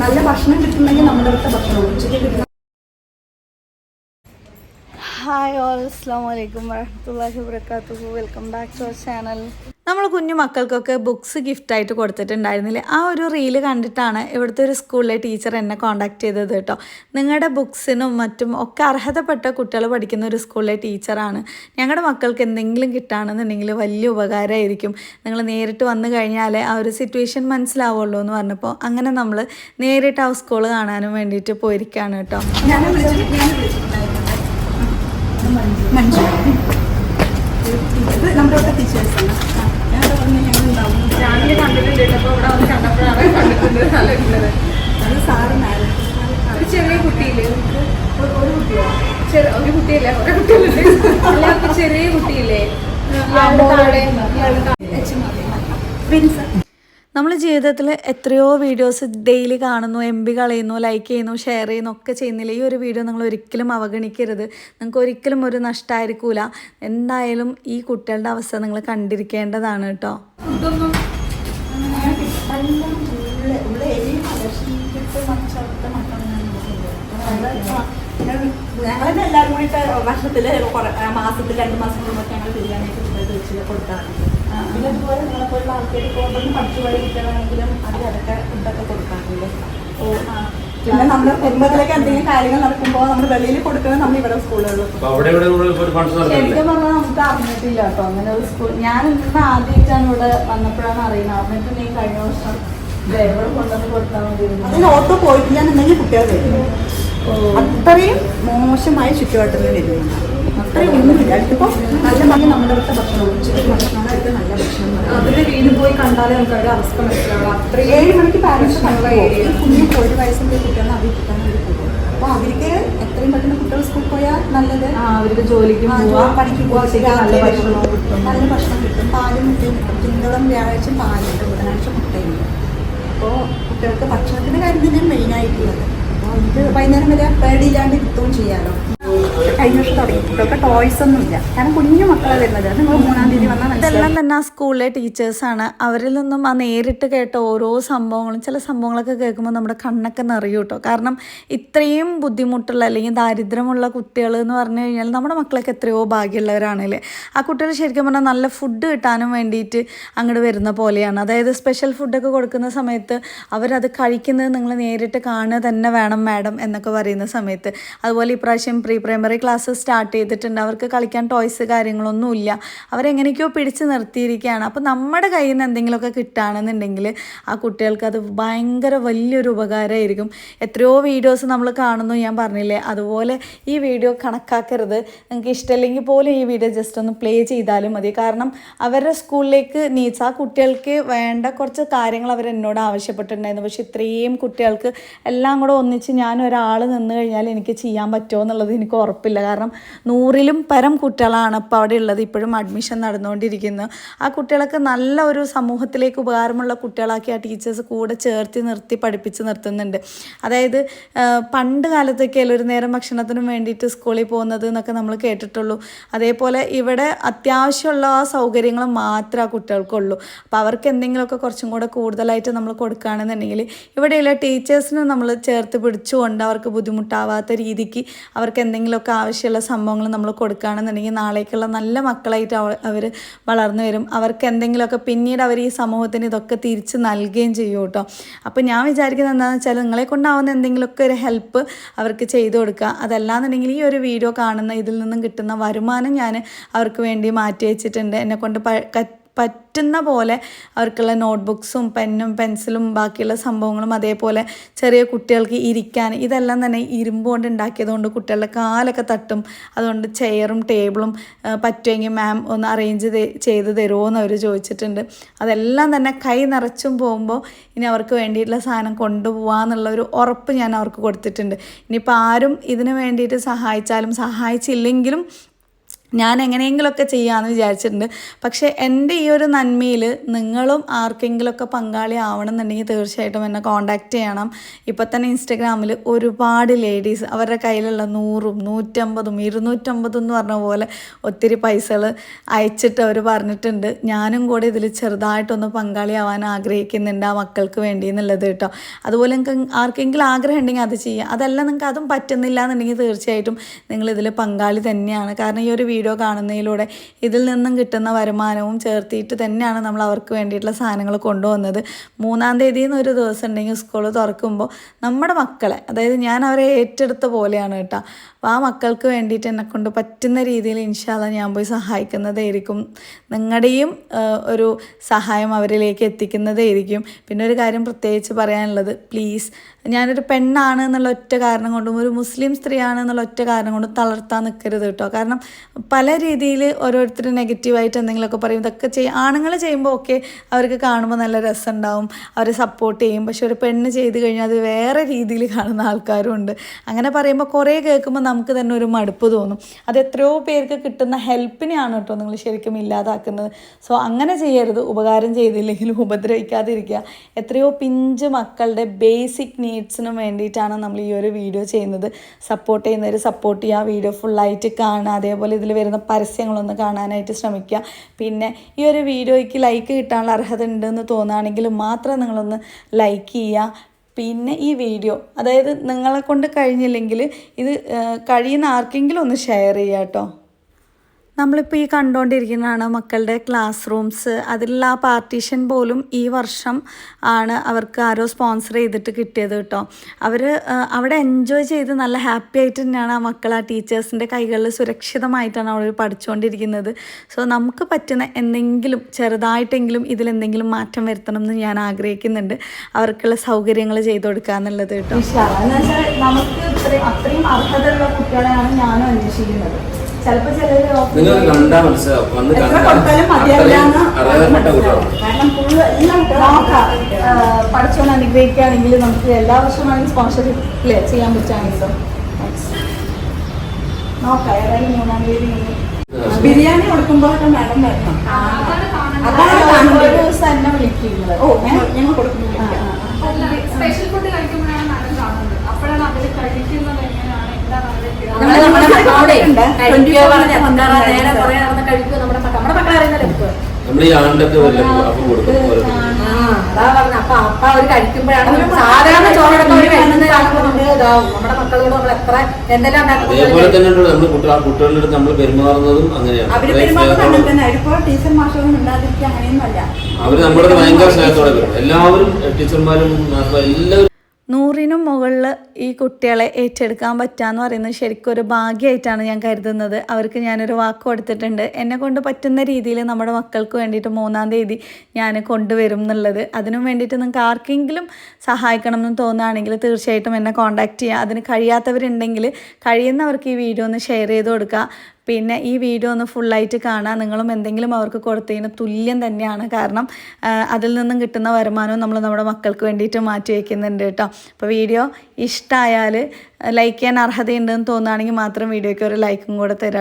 നല്ല ഭക്ഷണം കിട്ടുന്നെങ്കിൽ നമ്മുടെ അടുത്ത ഭക്ഷണം ഉച്ചയ്ക്ക് കിട്ടുന്ന ഹായ് ഓൾ അസ്സാം വലൈക്കും വരഹമുല്ലാഹി വബറകാതുഹു. Welcome back to our channel നമ്മൾ കുഞ്ഞു മക്കൾക്കൊക്കെ ബുക്സ് ഗിഫ്റ്റായിട്ട് കൊടുത്തിട്ടുണ്ടായിരുന്നില്ലേ? ആ ഒരു റീൽ കണ്ടിട്ടാണ് ഇവിടുത്തെ ഒരു സ്കൂളിലെ ടീച്ചർ എന്നെ കോൺടാക്ട് ചെയ്തത് കേട്ടോ. നിങ്ങളുടെ ബുക്സിനും മറ്റും ഒക്കെ അർഹതപ്പെട്ട കുട്ടികൾ പഠിക്കുന്ന ഒരു സ്കൂളിലെ ടീച്ചറാണ് ഞങ്ങളുടെ മക്കൾക്ക് എന്തെങ്കിലും കിട്ടുകയാണെന്നുണ്ടെങ്കിൽ വലിയ ഉപകാരമായിരിക്കും നിങ്ങൾ നേരിട്ട് വന്നു കഴിഞ്ഞാൽ ആ ഒരു സിറ്റുവേഷൻ മനസ്സിലാവുള്ളൂ എന്ന് പറഞ്ഞപ്പോൾ അങ്ങനെ നമ്മൾ നേരിട്ട് ആ സ്കൂൾ കാണാനും വേണ്ടിയിട്ട് പോയിരിക്കുകയാണ് കേട്ടോ. ഇത് നമ്മുടെ അടുത്ത ടീച്ചേഴ്സാണ് ഞാൻ കണ്ടിട്ടുണ്ട് അപ്പോൾ ഇവിടെ വന്ന് കണ്ടപ്പോഴാണ് കണ്ടിട്ടുണ്ട് നല്ല ഉള്ളത് അത് സാറ് ഒരു ചെറിയ കുട്ടിയില്ലേ? ഒരു കുട്ടിയോ ചെറിയ ഒരു കുട്ടിയല്ല കുറെ കുട്ടികളുണ്ട് എല്ലാവർക്കും ചെറിയ കുട്ടിയില്ലേ പ്രിൻസ് നമ്മൾ ജീവിതത്തിൽ എത്രയോ വീഡിയോസ് ഡെയിലി കാണുന്നു എം ബി കളയുന്നു ലൈക്ക് ചെയ്യുന്നു ഷെയർ ചെയ്യുന്നു ഒക്കെ ചെയ്യുന്നില്ല. ഈ ഒരു വീഡിയോ നിങ്ങൾ ഒരിക്കലും അവഗണിക്കരുത്. നിങ്ങൾക്ക് ഒരിക്കലും ഒരു നഷ്ടമായിരിക്കൂല എന്തായാലും ഈ കുട്ടികളുടെ അവസ്ഥ നിങ്ങൾ കണ്ടിരിക്കേണ്ടതാണ് കേട്ടോ. വർഷത്തിൽ കുറെ മാസത്തിൽ രണ്ട് മാസം കൂടുമ്പോൾ ഞങ്ങൾ ബിരിയാണി വെച്ച് കൊടുക്കാറുണ്ട്. പിന്നെ അതുപോലെ നിങ്ങളെ പോലുള്ള ആൾക്കാർ പോകുമ്പോൾ പഠിച്ചു പോയ കുട്ടികളാണെങ്കിലും അത് അതൊക്കെ ഫുഡൊക്കെ കൊടുക്കാറുണ്ട്. ഓ ആ. പിന്നെ നമ്മുടെ കുടുംബത്തിലേക്ക് എന്തെങ്കിലും കാര്യങ്ങൾ നടക്കുമ്പോൾ നമ്മൾ വെളിയിൽ കൊടുക്കുന്നത് നമ്മൾ ഇവിടെ സ്കൂളുകളിൽ ശരിക്കും പറഞ്ഞാൽ നമുക്ക് അറിഞ്ഞിട്ടില്ല കേട്ടോ. അങ്ങനെ ഒരു സ്കൂൾ ഞാൻ ഇന്ന് ആദ്യമായിട്ടാണ് ഇവിടെ വന്നപ്പോഴാണ് അറിയുന്നത്. അറിഞ്ഞിട്ട് നീ കഴിഞ്ഞ വർഷം ഡ്രൈവർ കൊണ്ടുവന്ന് കൊടുത്താൽ മതി അതിന് ഓട്ടോ പോയിട്ടില്ല എന്നുണ്ടെങ്കിൽ കുട്ടികൾ വരും അത്രയും മോശമായ ചുറ്റുവട്ടത്തിൽ വരുന്നുണ്ട് അത്രയും ഒന്നുമില്ല. ഇപ്പോൾ നല്ല ഭംഗി നമ്മുടെ അടുത്ത ഭക്ഷണം ഉച്ചയ്ക്ക് ഭക്ഷണം അടുത്ത് നല്ല ഭക്ഷണം അതിന്റെ വീട് പോയി കണ്ടാലേ നമുക്ക് അവരുടെ അവസ്ഥ മനസ്സിലാവും അത്രയും ഏഴ് മണിക്ക് പാരൻസ് കുഞ്ഞു ഒരു വയസ്സിന്റെ കുട്ടികളെ അവർ കിട്ടാൻ പോകും അപ്പോൾ അവർക്ക് എത്രയും പെട്ടെന്ന് കുട്ടികൾ സ്കൂളിൽ പോയാൽ നല്ലത്. അവർക്ക് ജോലിക്ക് പണിക്ക് നല്ല ഭക്ഷണം കിട്ടും. നല്ല ഭക്ഷണം കിട്ടും. പാലും മുട്ടയും കിട്ടും. തിങ്കളും വ്യാഴാഴ്ച പാലുണ്ട് ബുധനാഴ്ച മുട്ടയുണ്ട് അപ്പോൾ കുട്ടികൾക്ക് ഭക്ഷണത്തിന്റെ കാര്യം തന്നെ മെയിനായിട്ടുള്ളത് അപ്പോൾ ഇത് വൈകുന്നേരം വരെ പേടിയില്ലാണ്ട് കിട്ടുകയും ചെയ്യാമല്ലോ ടോയ്സ് കാരണം കുഞ്ഞു മൂന്നാം തീയതി ഇതെല്ലാം തന്നെ ആ സ്കൂളിലെ ടീച്ചേഴ്സാണ് അവരിൽ നിന്നും ആ നേരിട്ട് കേട്ട ഓരോ സംഭവങ്ങളും ചില സംഭവങ്ങളൊക്കെ കേൾക്കുമ്പോൾ നമ്മുടെ കണ്ണൊക്കെ നിറയും കേട്ടോ കാരണം ഇത്രയും ബുദ്ധിമുട്ടുള്ള അല്ലെങ്കിൽ ദാരിദ്ര്യമുള്ള കുട്ടികൾ എന്ന് പറഞ്ഞു കഴിഞ്ഞാൽ നമ്മുടെ മക്കളൊക്കെ എത്രയോ ഭാഗ്യമുള്ളവരാണല്ലേ. ആ കുട്ടികൾ ശരിക്കും പറഞ്ഞാൽ നല്ല ഫുഡ് കിട്ടാനും വേണ്ടിയിട്ട് അങ്ങോട്ട് വരുന്ന പോലെയാണ്. അതായത് സ്പെഷ്യൽ ഫുഡൊക്കെ കൊടുക്കുന്ന സമയത്ത് അവരത് കഴിക്കുന്നത് നിങ്ങൾ നേരിട്ട് കാണുക തന്നെ വേണം മാഡം എന്നൊക്കെ പറയുന്ന സമയത്ത്. അതുപോലെ ഇപ്രാവശ്യം പ്രീ പ്രൈമറി ക്ലാസ് സ്റ്റാർട്ട് ചെയ്തിട്ടുണ്ട്. അവർക്ക് കളിക്കാൻ ടോയ്സ് കാര്യങ്ങളൊന്നുമില്ല. അവരെങ്ങനെയൊക്കെയോ പിടിച്ച് നിർത്തിയിരിക്കുകയാണ്. അപ്പോൾ നമ്മുടെ കയ്യിൽ നിന്ന് എന്തെങ്കിലുമൊക്കെ കിട്ടുകയാണെന്നുണ്ടെങ്കിൽ ആ കുട്ടികൾക്ക് അത് ഭയങ്കര വലിയൊരു ഉപകാരമായിരിക്കും. എത്രയോ വീഡിയോസ് നമ്മൾ കാണുന്നു. ഞാൻ പറഞ്ഞില്ലേ അതുപോലെ ഈ വീഡിയോ കണക്കാക്കരുത്. നിങ്ങൾക്ക് ഇഷ്ടമില്ലെങ്കിൽ പോലും ഈ വീഡിയോ ജസ്റ്റ് ഒന്ന് പ്ലേ ചെയ്താലും മതി. കാരണം അവരുടെ സ്കൂളിലേക്ക് നീച്ച് ആ കുട്ടികൾക്ക് വേണ്ട കുറച്ച് കാര്യങ്ങൾ അവർ എന്നോട് ആവശ്യപ്പെട്ടിട്ടുണ്ടായിരുന്നു. പക്ഷെ ഇത്രയും കുട്ടികൾക്ക് എല്ലാം കൂടെ ഒന്നിച്ച് ഞാൻ ഒരാൾ നിന്ന് കഴിഞ്ഞാൽ എനിക്ക് ചെയ്യാൻ പറ്റുമോ എന്നുള്ളത് എനിക്ക് ഉറപ്പില്ല. കാരണം നൂറിലും പരം കുട്ടികളാണ് ഇപ്പോൾ അവിടെ ഉള്ളത്. ഇപ്പോഴും അഡ്മിഷൻ നടന്നുകൊണ്ടിരിക്കുന്നത് ആ കുട്ടികളൊക്കെ നല്ല ഒരു സമൂഹത്തിലേക്ക് ഉപകാരമുള്ള കുട്ടികളാക്കി ആ ടീച്ചേഴ്സ് കൂടെ ചേർത്തി നിർത്തി പഠിപ്പിച്ച് നിർത്തുന്നുണ്ട്. അതായത് പണ്ട് കാലത്തൊക്കെ ഒരു നേരം ഭക്ഷണത്തിനും വേണ്ടിയിട്ട് സ്കൂളിൽ പോകുന്നത് എന്നൊക്കെ നമ്മൾ കേട്ടിട്ടുള്ളൂ. അതേപോലെ ഇവിടെ അത്യാവശ്യമുള്ള ആ സൗകര്യങ്ങൾ മാത്രമേ ആ കുട്ടികൾക്കുള്ളൂ. അപ്പോൾ അവർക്ക് എന്തെങ്കിലുമൊക്കെ കുറച്ചും കൂടെ കൂടുതലായിട്ട് നമ്മൾ കൊടുക്കുകയാണെന്നുണ്ടെങ്കിൽ ഇവിടെയുള്ള ടീച്ചേഴ്സിനെ നമ്മൾ ചേർത്ത് പിടിച്ചുകൊണ്ട് അവർക്ക് ബുദ്ധിമുട്ടാവാത്ത രീതിക്ക് അവർക്ക് എന്തെങ്കിലുമൊക്കെ ആവശ്യമുള്ള സംഭവങ്ങൾ നമ്മൾ കൊടുക്കുകയാണെന്നുണ്ടെങ്കിൽ നാളേക്കുള്ള നല്ല മക്കളായിട്ട് അവർ വളർന്നു വരും. അവർക്ക് എന്തെങ്കിലുമൊക്കെ പിന്നീട് അവർ ഈ സമൂഹത്തിന് ഇതൊക്കെ തിരിച്ച് നൽകുകയും ചെയ്യും കേട്ടോ. അപ്പോൾ ഞാൻ വിചാരിക്കുന്നത് എന്താണെന്ന് വെച്ചാൽ നിങ്ങളെ കൊണ്ടാവുന്ന എന്തെങ്കിലുമൊക്കെ ഒരു ഹെൽപ്പ് അവർക്ക് ചെയ്തു കൊടുക്കുക. അതല്ലാന്നുണ്ടെങ്കിൽ ഈ ഒരു വീഡിയോ കാണുന്ന ഇതിൽ നിന്നും കിട്ടുന്ന വരുമാനം ഞാൻ അവർക്ക് വേണ്ടി മാറ്റി വെച്ചിട്ടുണ്ട്. എന്നെ കൊണ്ട് പറ്റുന്ന പോലെ അവർക്കുള്ള നോട്ട്ബുക്സും പെന്നും പെൻസിലും ബാക്കിയുള്ള സംഭവങ്ങളും അതേപോലെ ചെറിയ കുട്ടികൾക്ക് ഇരിക്കാൻ ഇതെല്ലാം തന്നെ ഇരുമ്പ് കൊണ്ട് ഉണ്ടാക്കിയതുകൊണ്ട് കുട്ടികളുടെ കാലൊക്കെ തട്ടും. അതുകൊണ്ട് ചെയറും ടേബിളും പറ്റുമെങ്കിൽ മാം ഒന്ന് അറേഞ്ച് ചെയ്ത് തരുമോ എന്ന് അവർ ചോദിച്ചിട്ടുണ്ട്. അതെല്ലാം തന്നെ കൈ നിറച്ചും പോകുമ്പോൾ ഇനി അവർക്ക് വേണ്ടിയിട്ടുള്ള സാധനം കൊണ്ടുപോകാന്നുള്ള ഒരു ഉറപ്പ് ഞാൻ അവർക്ക് കൊടുത്തിട്ടുണ്ട്. ഇനിയിപ്പോൾ ആരും ഇതിന് വേണ്ടിയിട്ട് സഹായിച്ചാലും സഹായിച്ചില്ലെങ്കിലും ഞാൻ എങ്ങനെയെങ്കിലുമൊക്കെ ചെയ്യാമെന്ന് വിചാരിച്ചിട്ടുണ്ട്. പക്ഷേ എന്റെ ഈ ഒരു നന്മയിൽ നിങ്ങളും ആർക്കെങ്കിലുമൊക്കെ പങ്കാളി ആവണം എന്നുണ്ടെങ്കിൽ തീർച്ചയായിട്ടും എന്നെ കോൺടാക്റ്റ് ചെയ്യണം. ഇപ്പോൾ തന്നെ ഇൻസ്റ്റഗ്രാമിൽ ഒരുപാട് ലേഡീസ് അവരുടെ കയ്യിലുള്ള നൂറും നൂറ്റമ്പതും ഇരുന്നൂറ്റമ്പതും എന്ന് പറഞ്ഞ പോലെ ഒത്തിരി പൈസകൾ അയച്ചിട്ട് അവർ പറഞ്ഞിട്ടുണ്ട്. ഞാനും കൂടെ ഇതിൽ ചെറുതായിട്ടൊന്ന് പങ്കാളിയാവാൻ ആഗ്രഹിക്കുന്നുണ്ട് ആ മക്കൾക്ക് വേണ്ടി എന്നുള്ളത് കേട്ടോ. അതുപോലെ നിങ്ങൾക്ക് ആർക്കെങ്കിലും ആഗ്രഹം ഉണ്ടെങ്കിൽ അത് ചെയ്യാം. അതല്ല നിങ്ങൾക്ക് അതും പറ്റുന്നില്ല എന്നുണ്ടെങ്കിൽ തീർച്ചയായിട്ടും നിങ്ങളിതിൽ പങ്കാളി തന്നെയാണ്. കാരണം ഈ ഒരു വീഡിയോ കാണുന്നതിലൂടെ ഇതിൽ നിന്നും കിട്ടുന്ന വരുമാനവും ചേർത്തിയിട്ട് തന്നെയാണ് നമ്മൾ അവർക്ക് വേണ്ടിയിട്ടുള്ള സാധനങ്ങൾ കൊണ്ടുവന്നത്. മൂന്നാം തീയതി ഒരു ദിവസം ഉണ്ടെങ്കിൽ സ്കൂൾ തുറക്കുമ്പോൾ നമ്മുടെ മക്കളെ അതായത് ഞാൻ അവരെ ഏറ്റെടുത്ത പോലെയാണ് കേട്ടോ. അപ്പോൾ ആ മക്കൾക്ക് വേണ്ടിയിട്ട് എന്നെ കൊണ്ട് പറ്റുന്ന രീതിയിൽ ഇൻഷാല്ല ഞാൻ പോയി സഹായിക്കുന്നതായിരിക്കും. നിങ്ങളുടെയും ഒരു സഹായം അവരിലേക്ക് എത്തിക്കുന്നതായിരിക്കും. പിന്നെ ഒരു കാര്യം പ്രത്യേകിച്ച് പറയാനുള്ളത് പ്ലീസ് ഞാനൊരു പെണ്ണാണ് എന്നുള്ള ഒറ്റ കാരണം കൊണ്ടും ഒരു മുസ്ലിം സ്ത്രീയാണ് എന്നുള്ള ഒറ്റ കാരണം കൊണ്ടും തളർത്താൻ നിൽക്കരുത് കേട്ടോ. കാരണം പല രീതിയിൽ ഓരോരുത്തർ നെഗറ്റീവായിട്ട് എന്തെങ്കിലുമൊക്കെ പറയും. ഇതൊക്കെ ചെയ്യും ആണുങ്ങൾ ചെയ്യുമ്പോൾ ഒക്കെ അവർക്ക് കാണുമ്പോൾ നല്ല രസമുണ്ടാവും അവരെ സപ്പോർട്ട് ചെയ്യും. പക്ഷെ ഒരു പെണ്ണ് ചെയ്ത് കഴിഞ്ഞാൽ അത് വേറെ രീതിയിൽ കാണുന്ന ആൾക്കാരും ഉണ്ട്. അങ്ങനെ പറയുമ്പോൾ കുറേ കേൾക്കുമ്പോൾ നമുക്ക് തന്നെ ഒരു മടുപ്പ് തോന്നും. അത് എത്രയോ പേർക്ക് കിട്ടുന്ന ഹെൽപ്പിനെയാണ് കേട്ടോ നിങ്ങൾ ശരിക്കും ഇല്ലാതാക്കുന്നത്. സോ അങ്ങനെ ചെയ്യരുത്. ഉപകാരം ചെയ്തില്ലെങ്കിലും ഉപദ്രവിക്കാതിരിക്കുക. എത്രയോ പിഞ്ച് മക്കളുടെ ബേസിക് നീഡ്സിനും വേണ്ടിയിട്ടാണ് നമ്മൾ ഈ ഒരു വീഡിയോ ചെയ്യുന്നത്. സപ്പോർട്ട് ചെയ്യുന്നവർ സപ്പോർട്ട് ചെയ്യുക. വീഡിയോ ഫുള്ളായിട്ട് കാണുക. അതേപോലെ ഇതിൽ വരുന്ന പരസ്യങ്ങളൊന്ന് കാണാനായിട്ട് ശ്രമിക്കുക. പിന്നെ ഈ ഒരു വീഡിയോയ്ക്ക് ലൈക്ക് കിട്ടാനുള്ള അർഹത ഉണ്ടെന്ന് തോന്നുകയാണെങ്കിൽ മാത്രം നിങ്ങളൊന്ന് ലൈക്ക് ചെയ്യുക. പിന്നെ ഈ വീഡിയോ അതായത് നിങ്ങളെ കൊണ്ട് കഴിഞ്ഞില്ലെങ്കിൽ ഇത് കഴിയുന്ന ആർക്കെങ്കിലും ഒന്ന് ഷെയർ ചെയ്യാം കേട്ടോ. നമ്മളിപ്പോൾ ഈ കണ്ടുകൊണ്ടിരിക്കുന്നതാണ് മക്കളുടെ ക്ലാസ് റൂംസ് അതിലുള്ള ആ പാർട്ടീഷൻ പോലും ഈ വർഷം ആണ് അവർക്ക് ആരോ സ്പോൺസർ ചെയ്തിട്ട് കിട്ടിയത് കേട്ടോ. അവർ അവിടെ എൻജോയ് ചെയ്ത് നല്ല ഹാപ്പി ആയിട്ട് തന്നെയാണ് ആ മക്കൾ ആ ടീച്ചേഴ്സിന്റെ കൈകളിൽ സുരക്ഷിതമായിട്ടാണ് അവർ പഠിച്ചുകൊണ്ടിരിക്കുന്നത് സോ നമുക്ക് പറ്റുന്ന എന്തെങ്കിലും ചെറുതായിട്ടെങ്കിലും ഇതിലെന്തെങ്കിലും മാറ്റം വരുത്തണം എന്ന് ഞാൻ ആഗ്രഹിക്കുന്നുണ്ട്. അവർക്കുള്ള സൗകര്യങ്ങൾ ചെയ്തു കൊടുക്കുക എന്നുള്ളത് കേട്ടോ. നമുക്ക് അത്രയും അർഹതയുള്ള കുട്ടികളെയാണ് ഞാനും അന്വേഷിക്കുന്നത്. നിങ്ങൾ കണ്ടാ മനസ്സിലാവും. വന്ന് എത്ര കണ്ടാൽ കൊടുത്താലും മതിയാവില്ല എന്ന് അർഹതപ്പെട്ട കുട്ടികളാണ്. കാരണം ഫുള്ള് എല്ലാ നോക്കാം പഠിച്ചോണ്ട് അനുഗ്രഹിക്കുകയാണെങ്കിൽ നമുക്ക് എല്ലാ വർഷവും ആണെങ്കിൽ സ്പോൺസർഷിപ്പ് ചെയ്യാൻ പറ്റുകയാണെങ്കിലോ. നോക്കാം ഏതായാലും മൂന്നാം തീയതി മുതൽ. ബിരിയാണി കൊടുക്കുമ്പോഴൊക്കെ മാഡം വരണം. അതാണ് ഒരു കാണുന്നത്. ദിവസം എന്നെ വിളിക്കുന്നത് ഓ ഞങ്ങൾ- ഞങ്ങൾ സ്പെഷ്യൽ ഫുഡ് കഴിക്കുമ്പോഴാണ് മാഡം കാണുന്നത്. അപ്പോഴാണ് അതിൽ കഴിക്കുന്നത് എങ്ങനെയാണ് എന്താണ് നമ്മൾ ഈ ആണ്ടൊക്കെ അപ്പം അവർ കഴിക്കുമ്പോഴാണ് സാധാരണ ചോറടക്കം അവർ നമ്മുടെ മക്കളോട് നമ്മൾ എത്ര എന്തെല്ലാം അതേപോലെ ഉണ്ടാക്കുന്നത് തന്നെ നമ്മൾ കുട്ടികളുടെ അടുത്ത് നമ്മൾ പെരുമാറുന്നതും അങ്ങനെയാണ്. അവർ നമ്മളോട് ഭയങ്കര സ്നേഹത്തോടെ വരും. എല്ലാവരും ടീച്ചർമാരും എല്ലാവരും നൂറിനും മുകളിൽ ഈ കുട്ടികളെ ഏറ്റെടുക്കാൻ പറ്റാന്ന് പറയുന്നത് ശരിക്കും ഒരു ഭാഗ്യമായിട്ടാണ് ഞാൻ കരുതുന്നത്. അവർക്ക് ഞാനൊരു വാക്ക് കൊടുത്തിട്ടുണ്ട്. എന്നെ കൊണ്ട് പറ്റുന്ന രീതിയിൽ നമ്മുടെ മക്കൾക്ക് വേണ്ടിയിട്ട് മൂന്നാം തീയതി ഞാൻ കൊണ്ടുവരും എന്നുള്ളത്. അതിനു വേണ്ടിയിട്ട് നിങ്ങൾക്ക് ആർക്കെങ്കിലും സഹായിക്കണം എന്ന് തോന്നുകയാണെങ്കിൽ തീർച്ചയായിട്ടും എന്നെ കോൺടാക്റ്റ് ചെയ്യുക. അതിന് കഴിയാത്തവരുണ്ടെങ്കിൽ കഴിയുന്നവർക്ക് ഈ വീഡിയോ ഒന്ന് ഷെയർ ചെയ്ത് കൊടുക്കുക. പിന്നെ ഈ വീഡിയോ ഒന്ന് ഫുള്ളായിട്ട് കാണാൻ നിങ്ങളും എന്തെങ്കിലും അവർക്ക് കൊടുത്തതിന് തുല്യം തന്നെയാണ്. കാരണം അതിൽ നിന്നും കിട്ടുന്ന വരുമാനവും നമ്മൾ നമ്മുടെ മക്കൾക്ക് വേണ്ടിയിട്ട് മാറ്റി വയ്ക്കുന്നുണ്ട് കേട്ടോ. അപ്പോൾ വീഡിയോ ഇഷ്ടമായാൽ ലൈക്ക് ചെയ്യാൻ അർഹതയുണ്ടെന്ന് തോന്നുകയാണെങ്കിൽ മാത്രം വീഡിയോയ്ക്ക് ഒരു ലൈക്കും കൂടെ തരാം